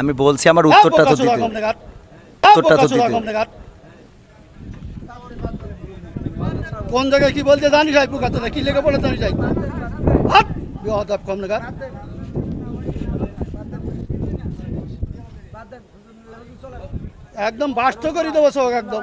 আমি বলছি আমার উত্তরটা তো দিতে। উত্তরটা তো দিতে। কোন জায়গায় কি বলতে জানি ভাই বুকাতে কি লেগে পড়ে জানি যাই। বিহদাব কম নাগাদ একদম বাস্ত করে দেবো সব একদম।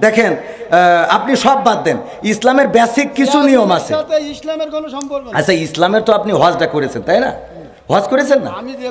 দেখেন আহ, আপনি সব বাদ দেন। ইসলামের বেসিক কিছু নিয়ম আছে। ইসলামের কোনো সম্পর্ক আচ্ছা ইসলামের তো আপনি হজটা করেছেন তাই না? হজ করেছেন না? আমি যে